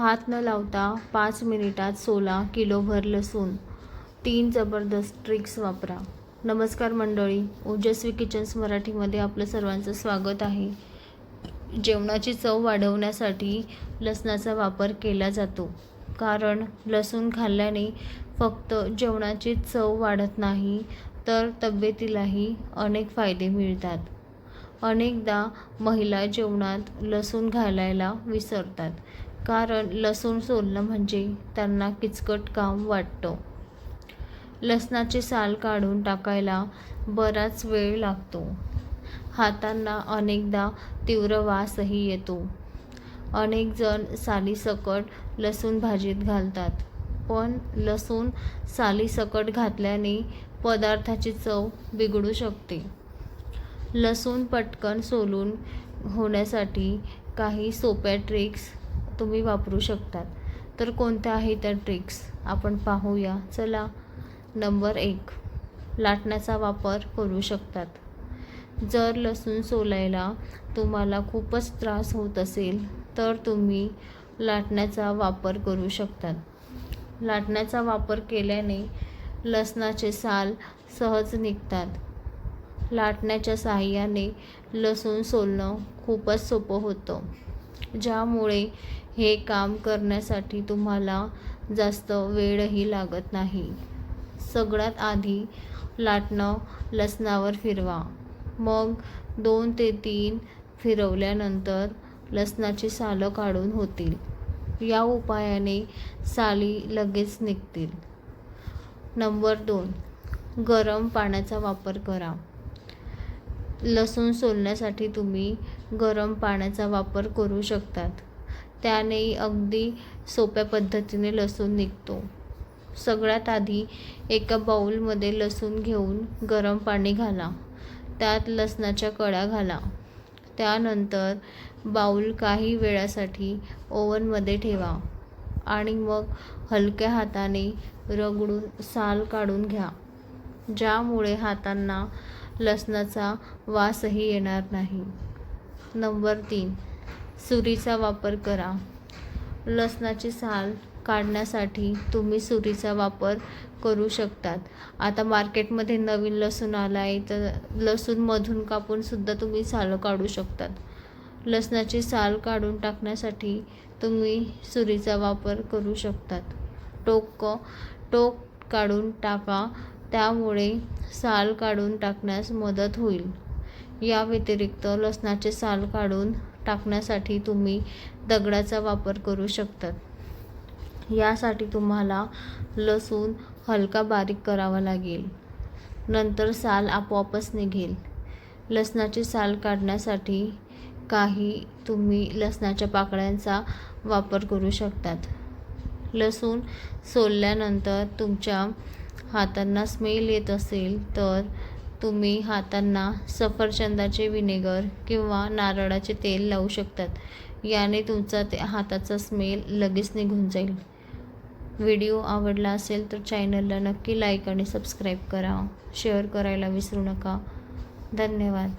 हात न लावता पाच मिनिटात सोला किलोभर लसूण. तीन जबरदस्त ट्रिक्स वापरा. नमस्कार मंडळी ओजस्वी किचन्स मराठीमध्ये आपलं सर्वांचं स्वागत आहे. जेवणाची चव वाढवण्यासाठी लसणाचा वापर केला जातो. कारण लसूण खाल्ल्याने फक्त जेवणाची चव वाढत नाही तर तब्येतीलाही अनेक फायदे मिळतात. अनेकदा महिला जेवणात लसूण घालायला विसरतात. कारण लसूण सोलणं म्हणजे त्यांना किचकट काम वाटतं. लसणाची साल काढून टाकायला बराच वेळ लागतो. हातांना अनेकदा तीव्र वासही येतो. अनेक जण सालीसकट लसूण भाजीत घालतात. पण लसूण सालीसकट घातल्याने पदार्थाची चव बिघडू शकते. लसूण पटकन सोलून होण्यासाठी काही सोप्या ट्रिक्स तुम्ही वापरू शकतात. तर कोणत्या आहेत त्या ट्रिक्स आपण पाहूया. चला नंबर एक. लाटण्याचा वापर करू शकतात. जर लसूण सोलायला तुम्हाला खूपच त्रास होत असेल तर तुम्ही लाटण्याचा वापर करू शकतात. लाटण्याचा वापर केल्याने लसणाचे साल सहज निघतात. लाटण्याच्या साहाय्याने लसूण सोलणं खूपच सोपं होतं. ज्यामुळे हे काम करण्यासाठी तुम्हाला जास्त वेळही लागत नाही. सगळ्यात आधी लाटणं लसणावर फिरवा. मग दोन ते तीन फिरवल्यानंतर लसणाची सालं काढून होतील. या उपायाने साली लगेच निघतील. नंबर दोन. गरम पाण्याचा वापर करा. लसूण सोलण्यासाठी तुम्ही गरम पाण्याचा वापर करू शकतात. त्याने अगदी सोप्या पद्धतीने लसूण निघतो. सगळ्यात आधी एका बाऊलमध्ये लसूण घेऊन गरम पाणी घाला. त्यात लसणाच्या कळ्या घाला. त्यानंतर बाऊल काही वेळासाठी ओव्हनमध्ये ठेवा आणि मग हलक्या हाताने रगडून साल काढून घ्या. ज्यामुळे हातांना लसणाचा वासही येणार नाही. नंबर तीन सुरीचा वापर करा. लसणाची साल काढण्यासाठी तुम्ही सुरीचा वापर करू शकतात. आता मार्केटमध्ये नवीन लसूण आला आहे तर लसूणमधून कापूनसुद्धा तुम्ही सालं काढू शकतात. लसणाची साल काढून टाकण्यासाठी तुम्ही सुरीचा वापर करू शकतात. टोक टोक काढून टाका. त्यामुळे साल काढून टाकण्यास मदत होईल. या व्यतिरिक्त लसणाचे साल काढून टाकण्यासाठी तुम्ही दगडाचा वापर करू शकतात. यासाठी तुम्हाला लसूण हलका बारीक करावा लागेल. नंतर साल आपोआपच निघेल. लसणाची साल काढण्यासाठी काही तुम्ही लसणाच्या पाकळ्यांचा वापर करू शकतात. लसूण सोलल्यानंतर तुमच्या हातांना स्मेल येत असेल तर तुम्ही हातांना सफरचंदाचे विनेगर किंवा नारळाचे तेल लावू शकतात. याने तुमचा ते हाताचा स्मेल लगेच निघून जाईल. व्हिडिओ आवडला असेल तर चॅनलला नक्की लाईक आणि सबस्क्राईब करा. शेअर करायला विसरू नका. धन्यवाद.